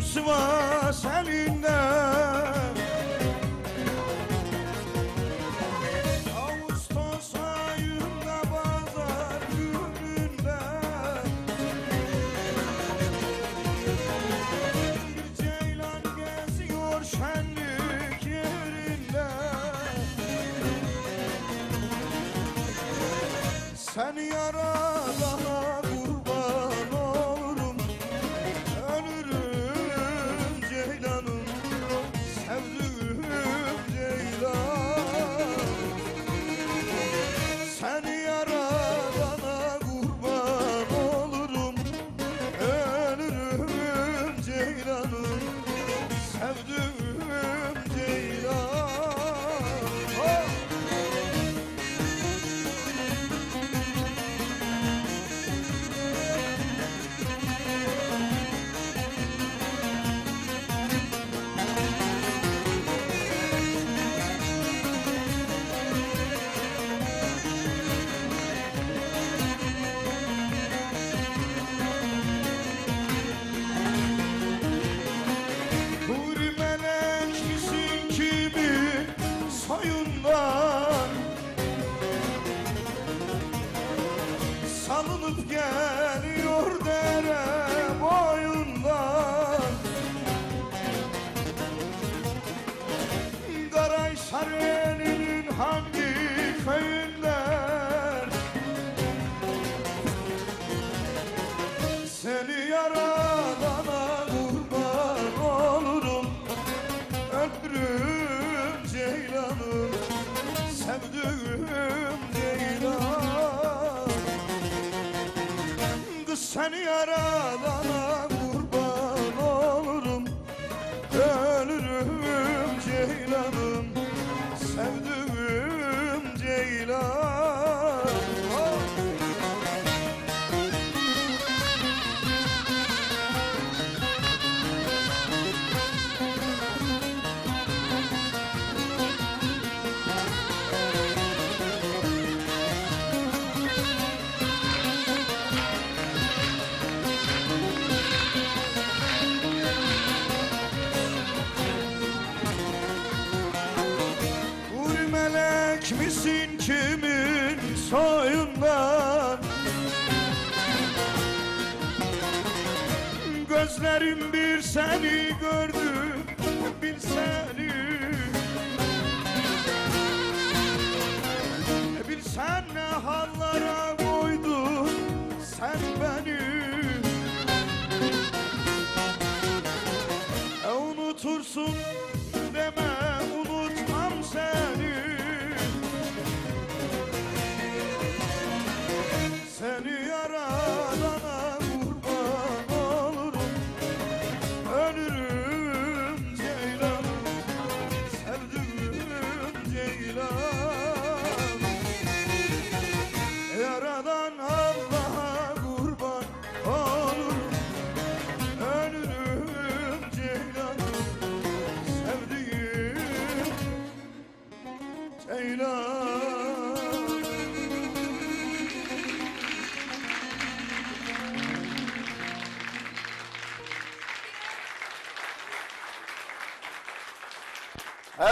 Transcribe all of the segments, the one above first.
Sivas elinden Sevduğum ceylan Kız seni yaradana kimin soyundan. Gözlerim bir seni gördü bir seni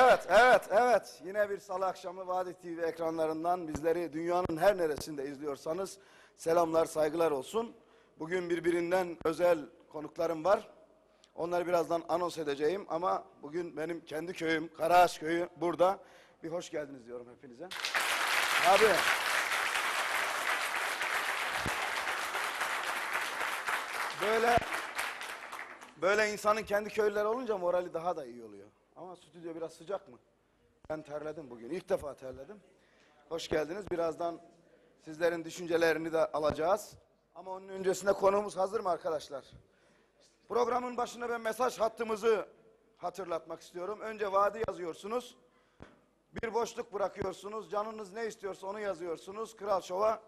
Evet, evet, evet. Yine bir salı akşamı Vadi TV ekranlarından bizleri dünyanın her neresinde izliyorsanız selamlar, saygılar olsun. Bugün birbirinden özel konuklarım var. Onları birazdan anons edeceğim ama bugün benim kendi köyüm, Karaağaç köyü burada. Bir hoş geldiniz diyorum hepinize. Abi. Böyle Böyle insanın kendi köyleri olunca morali daha da iyi oluyor. Ama stüdyo biraz sıcak mı? Ben terledim bugün. İlk defa terledim. Hoş geldiniz. Birazdan sizlerin düşüncelerini de alacağız. Ama onun öncesinde konuğumuz hazır mı arkadaşlar? Programın başına ben mesaj hattımızı hatırlatmak istiyorum. Önce vadi yazıyorsunuz. Bir boşluk bırakıyorsunuz. Canınız ne istiyorsa onu yazıyorsunuz. Kral Şov'a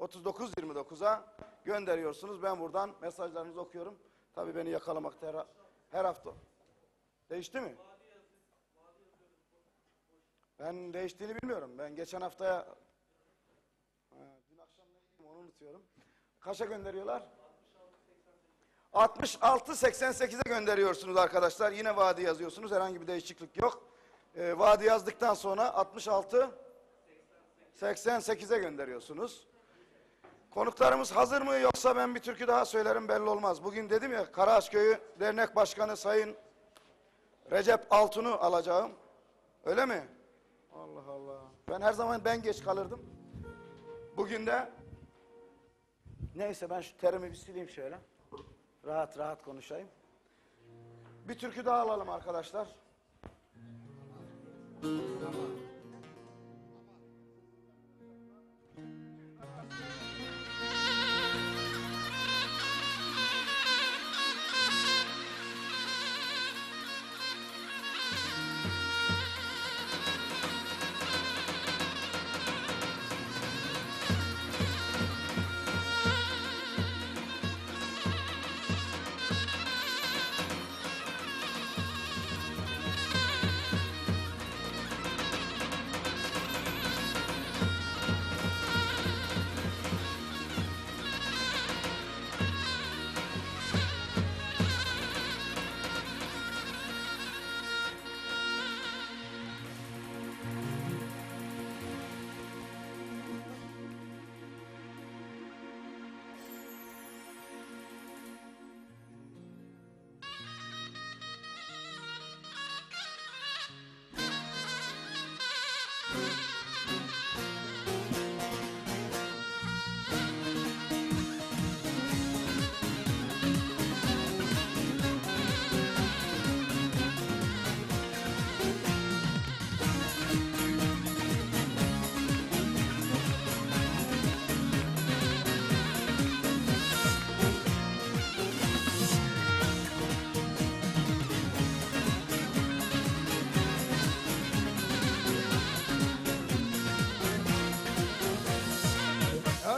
3929'a gönderiyorsunuz. Ben buradan mesajlarınızı okuyorum. Tabii beni yakalamakta her, her hafta. Değişti mi? Ben değiştiğini bilmiyorum. Ben geçen haftaya Ha, dün akşam neydim onu unutuyorum. Kaça gönderiyorlar? 66-88'e gönderiyorsunuz arkadaşlar. Yine vadi yazıyorsunuz. Herhangi bir değişiklik yok. Ee, vadi yazdıktan sonra 66 88'e gönderiyorsunuz. Konuklarımız hazır mı yoksa ben bir türkü daha söylerim belli olmaz. Bugün dedim ya Karaağaçköy'ü Dernek Başkanı Sayın Recep Altun'u alacağım. Öyle mi? Allah Allah. Ben her zaman ben geç kalırdım. Bugün de neyse ben şu terimi bir sileyim şöyle. Rahat rahat konuşayım. Bir türkü daha alalım arkadaşlar.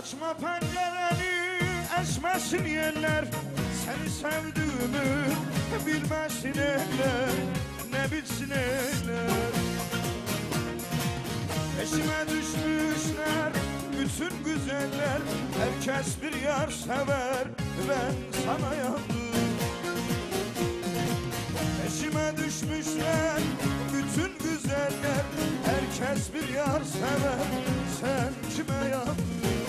Açma pencereni esmesin yerler. Seni sevdiğimi bilmesin eller. Ne bilsin eller. Peşime düşmüşler bütün güzeller. Herkes bir yar sever ben sana yandım Peşime düşmüşler bütün güzeller. Herkes bir yar sever sen kime yandın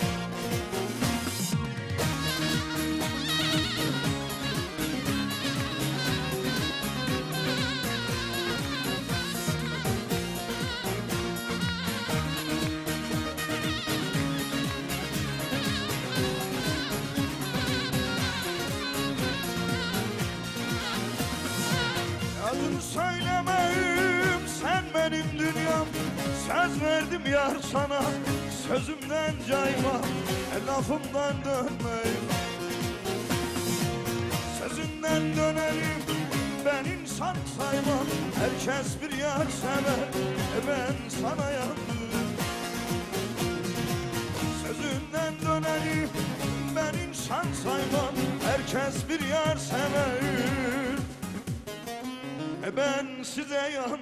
verdim yar sana sözümden cayma Lafımdan dönmeyim. Sözünden dönerim ben insan saymam Herkes bir yar sever ben sana yandım. Sözünden dönerim ben insan saymam Herkes bir yar sever. E ben size yandım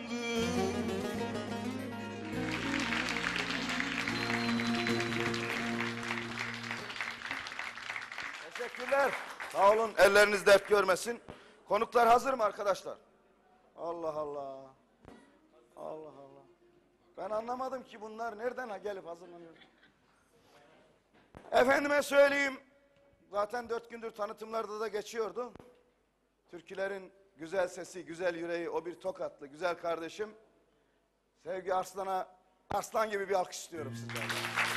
Teşekkürler. Sağ olun. Elleriniz dert görmesin. Konuklar hazır mı arkadaşlar? Allah Allah. Allah Allah. Ben anlamadım ki bunlar nereden gelip hazırlanıyor. Efendime söyleyeyim. Zaten dört gündür tanıtımlarda da geçiyordu. Türkülerin güzel sesi, güzel yüreği, o bir tokatlı, güzel kardeşim. Sevgi Arslan'a, Arslan gibi bir alkış istiyorum sizden.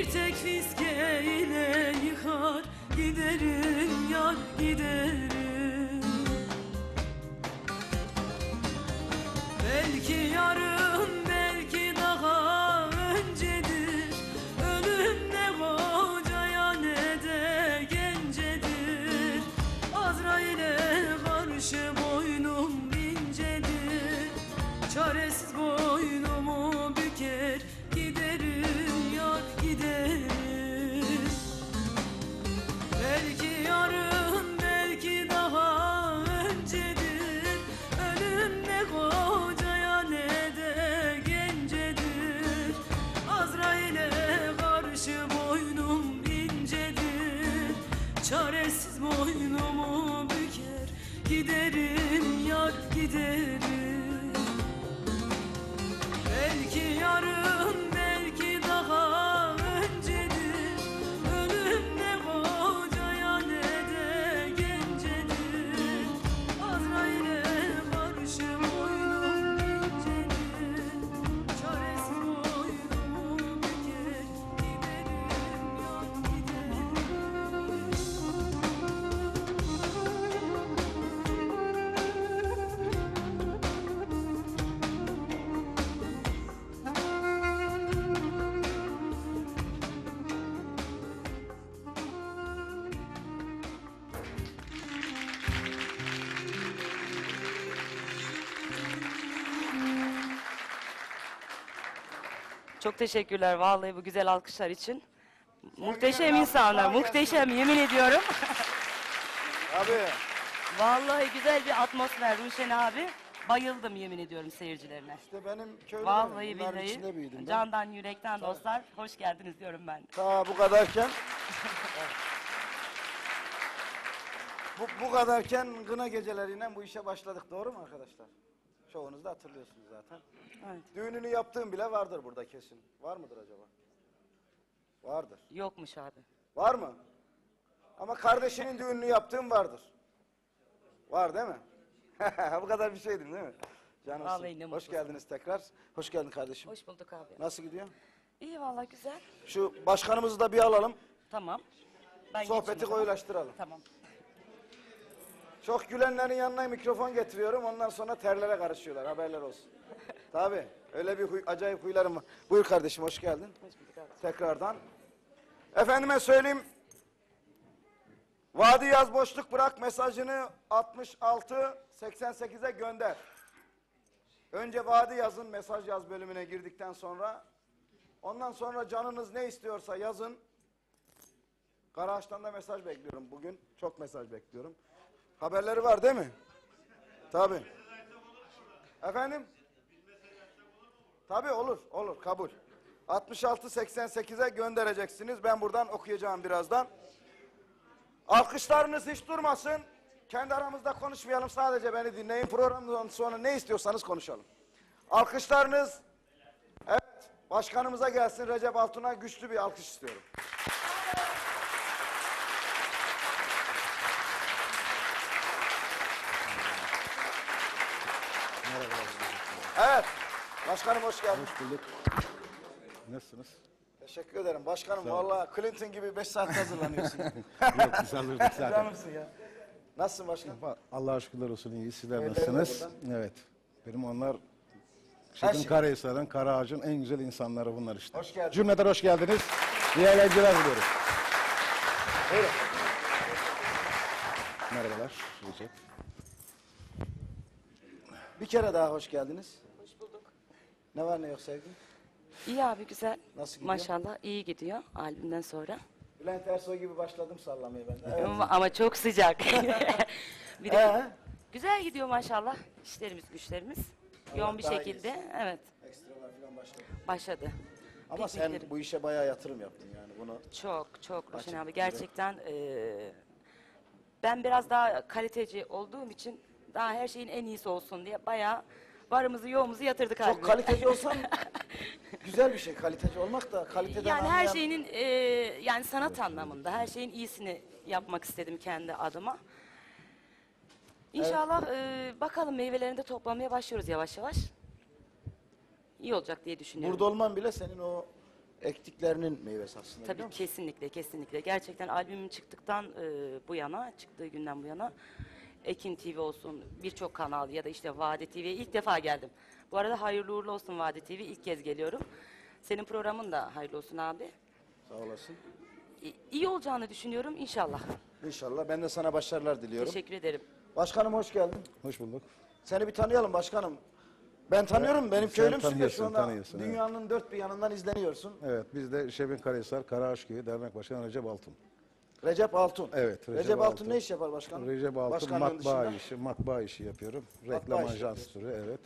Bir tek fiske ile yıkar giderim yar giderim. Belki yarın Çaresiz boynumu büker. Giderim yar giderim. Belki yarın Çok teşekkürler vallahi bu güzel alkışlar için. Muhteşem insanlar, muhteşem yemin ediyorum. Abi Vallahi güzel bir atmosfer Ruşen abi. Bayıldım yemin ediyorum seyircilerine. işte benim köyüm Vallahi büyüdüm billahi. ben. Candan yürekten dostlar hoş geldiniz diyorum ben. Ta bu kadarken bu, bu kadarken kına geceleriyle bu işe başladık doğru mu arkadaşlar? Çoğunuz da hatırlıyorsunuz zaten. Evet. Düğününü yaptığım bile vardır burada kesin. Var mıdır acaba? Vardır. Yokmuş abi. Var mı? Ama kardeşinin düğününü yaptığım vardır. Var değil mi? bu kadar bir şeydim değil mi? Canımsın. Vallahi ne Hoş mutlu geldiniz tekrar. Hoş geldin kardeşim. Hoş bulduk abi. Nasıl gidiyor? İyi vallahi güzel. Şu başkanımızı da bir alalım. Tamam. Ben Sohbeti geçeyim koyulaştıralım. Tamam. Çok gülenlerin yanına mikrofon getiriyorum. Ondan sonra terlere karışıyorlar. Haberler olsun. Tabii. Öyle bir huy, acayip huylarım var. Buyur kardeşim hoş geldin. Hoş bulduk abi. Tekrardan. Efendime söyleyeyim. Vadi yaz boşluk bırak mesajını 66 88'e gönder. Önce vadi yazın mesaj yaz bölümüne girdikten sonra. Ondan sonra canınız ne istiyorsa yazın. Karaağaç'tan da mesaj bekliyorum bugün. Çok mesaj bekliyorum. Haberleri var değil mi? Tabii. Efendim? Tabii olur, olur, kabul. 6688'e göndereceksiniz. Ben buradan okuyacağım birazdan. Alkışlarınız hiç durmasın. Kendi aramızda konuşmayalım. Sadece beni dinleyin. Programdan sonra ne istiyorsanız konuşalım. Alkışlarınız evet başkanımıza gelsin. Recep Altun'a güçlü bir alkış istiyorum. Evet. Başkanım hoş geldin. Hoş bulduk. Nasılsınız? Teşekkür ederim. Başkanım vallahi Clinton gibi 5 saat hazırlanıyorsun. Yok biz alırdık zaten. Canımsın ya. Nasılsın başkanım? Allah'a şükürler olsun iyi. Sizler Ellerine nasılsınız? Evet. Benim onlar Her Şefin şey. Karahisar'ın, Karaağaç'ın en güzel insanları bunlar işte. Hoş geldin. Cümleden hoş geldiniz. İyi eğlenceler diliyorum. Buyurun. Merhabalar. Recep. Bir kere daha hoş geldiniz. Ne var ne yok sevgili? İyi abi güzel. Nasıl gidiyor? Maşallah iyi gidiyor albümden sonra. Bülent Ersoy gibi başladım sallamaya ben de. Evet. Ama, ama çok sıcak. bir de Ee? güzel gidiyor maşallah. İşlerimiz güçlerimiz. Yoğun bir daha şekilde evet Ekstralar falan başladı. başladı. Ama sen Piknikleri. bu işe bayağı yatırım yaptın yani bunu. Çok çok Açık abi gerçekten eee, ben biraz daha kaliteci olduğum için daha her şeyin en iyisi olsun diye bayağı varımızı yoğumuzu yatırdık Çok albüme. kaliteci olsan güzel bir şey. Kaliteci olmak da kaliteden Yani her anlayan- şeyinin eee, yani sanat anlamında her şeyin iyisini yapmak istedim kendi adıma. İnşallah eee, bakalım meyvelerini de toplamaya başlıyoruz yavaş yavaş. İyi olacak diye düşünüyorum. Burada olman bile senin o ektiklerinin meyvesi aslında. biliyor Tabii musun? kesinlikle kesinlikle. Gerçekten albümüm çıktıktan e, bu yana, çıktığı günden bu yana Ekin TV olsun, birçok kanal ya da işte Vade TV'ye ilk defa geldim. Bu arada hayırlı uğurlu olsun Vade TV. ilk kez geliyorum. Senin programın da hayırlı olsun abi. Sağ olasın. İ- iyi olacağını düşünüyorum inşallah. İnşallah. Ben de sana başarılar diliyorum. Teşekkür ederim. Başkanım hoş geldin. Hoş bulduk. Seni bir tanıyalım başkanım. Ben tanıyorum. Benim sen köylümsün de tanıyorsun, şu anda tanıyorsun, evet. dünyanın dört bir yanından izleniyorsun. Evet biz de Şefin Karahisar, Karaağaç Köyü Dernek Başkanı Recep Altun. Recep Altun. Evet, Recep, Recep Altun, Altun. ne iş yapar başkanım? Recep Altun matbaa dışında. işi, matbaa işi yapıyorum. Matbaa Reklam işi ajans türü evet.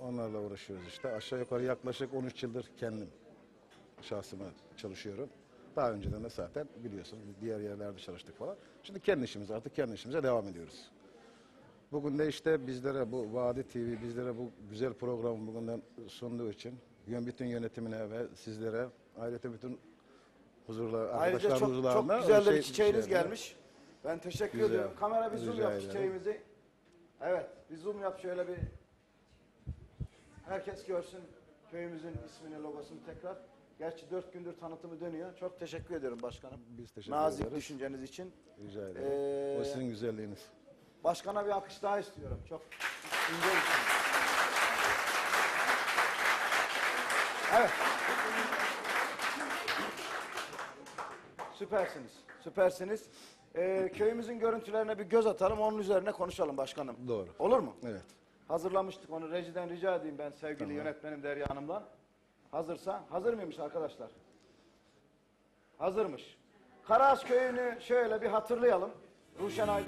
Onlarla uğraşıyoruz işte. Aşağı yukarı yaklaşık 13 yıldır kendim şahsıma çalışıyorum. Daha önceden de zaten biliyorsunuz diğer yerlerde çalıştık falan. Şimdi kendi işimiz artık kendi işimize devam ediyoruz. Bugün de işte bizlere bu Vadi TV bizlere bu güzel programı bugünden sunduğu için bütün yönetimine ve sizlere ayrıca bütün huzurla Ayrıca arkadaşlar çok, huzurlarına çok güzel de bir şey- çiçeğiniz şeyler- gelmiş. Ben teşekkür Güzel. ediyorum. Kamera bir zoom Rica yap ederim. çiçeğimizi. Evet, bir zoom yap şöyle bir. Herkes görsün köyümüzün ismini, logosunu tekrar. Gerçi dört gündür tanıtımı dönüyor. Çok teşekkür ediyorum başkanım. Biz teşekkür Nazik ederiz. düşünceniz için. Rica ederim. Ee, o sizin güzelliğiniz. Başkana bir alkış daha istiyorum. Çok ince bir şey. Evet. Süpersiniz. Süpersiniz. Ee, köyümüzün görüntülerine bir göz atalım. Onun üzerine konuşalım başkanım. Doğru. Olur mu? Evet. Hazırlamıştık onu. Rejiden rica edeyim ben sevgili yönetmenim Derya Hanım'dan. Hazırsa. Hazır mıymış arkadaşlar? Hazırmış. Karaağaç köyünü şöyle bir hatırlayalım. Ruşen Ay.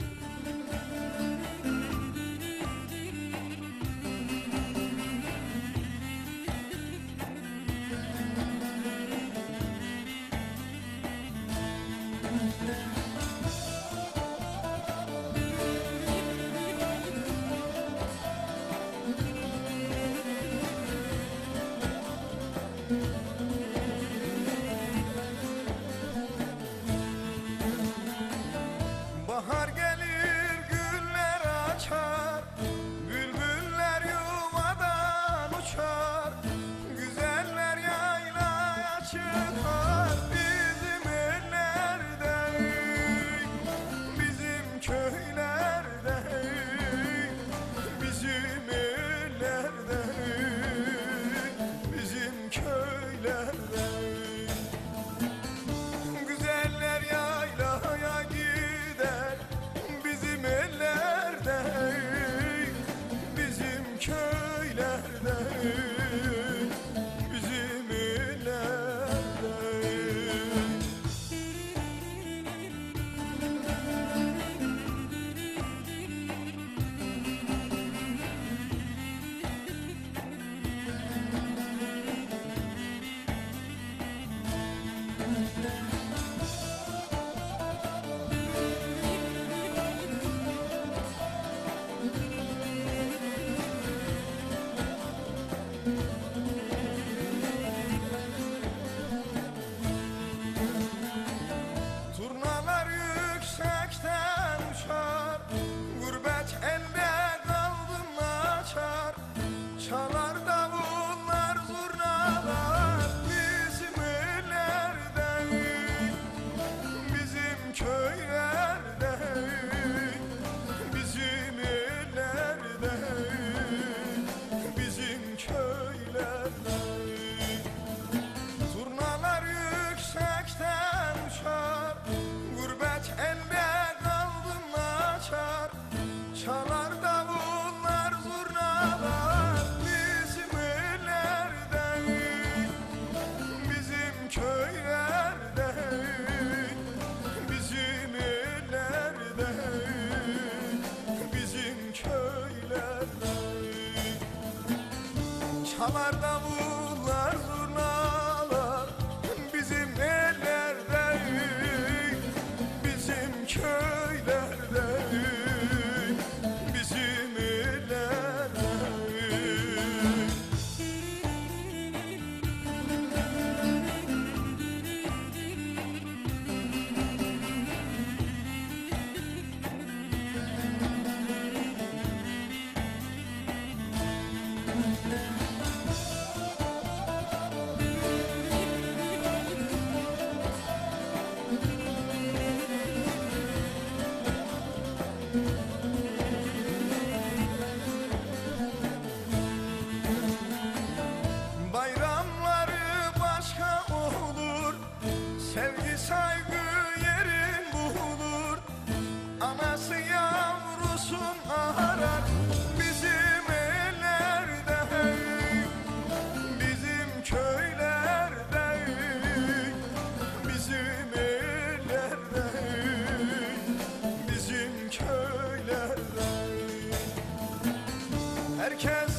can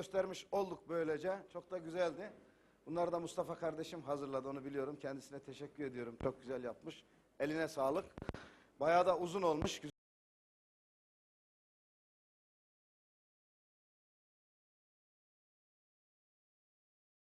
göstermiş olduk böylece. Çok da güzeldi. Bunları da Mustafa kardeşim hazırladı onu biliyorum. Kendisine teşekkür ediyorum. Çok güzel yapmış. Eline sağlık. Bayağı da uzun olmuş.